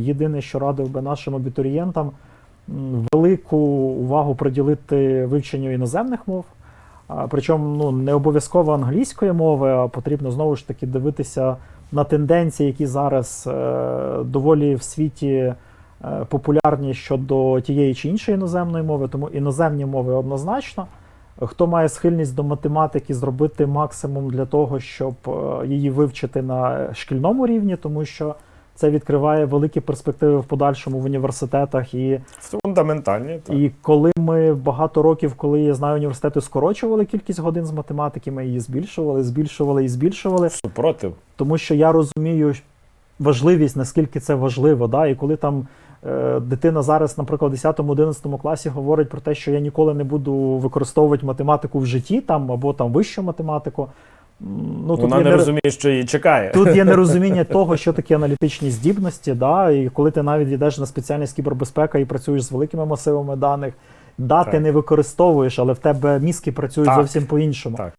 єдине, що радив би нашим абітурієнтам, велику увагу приділити вивченню іноземних мов. Причому ну, не обов'язково англійської мови, а потрібно знову ж таки дивитися на тенденції, які зараз е, доволі в світі е, популярні щодо тієї чи іншої іноземної мови. Тому іноземні мови однозначно. Хто має схильність до математики, зробити максимум для того, щоб е, її вивчити на шкільному рівні, тому що це відкриває великі перспективи в подальшому в університетах. І, Фундаментальні. Так. і коли ми багато років, коли я знаю, університети скорочували кількість годин з математики, ми її збільшували, збільшували і збільшували. Супротив. Тому що я розумію важливість, наскільки це важливо. Да? І коли там е, дитина зараз, наприклад, в 10-11 класі говорить про те, що я ніколи не буду використовувати математику в житті там або там вищу математику. Ну, Вона є не розуміє, що її чекає. Тут є нерозуміння того, що таке аналітичні здібності, да, і коли ти навіть йдеш на спеціальність кібербезпека і працюєш з великими масивами даних, да, ти не використовуєш, але в тебе мізки працюють Так. зовсім по-іншому. Так.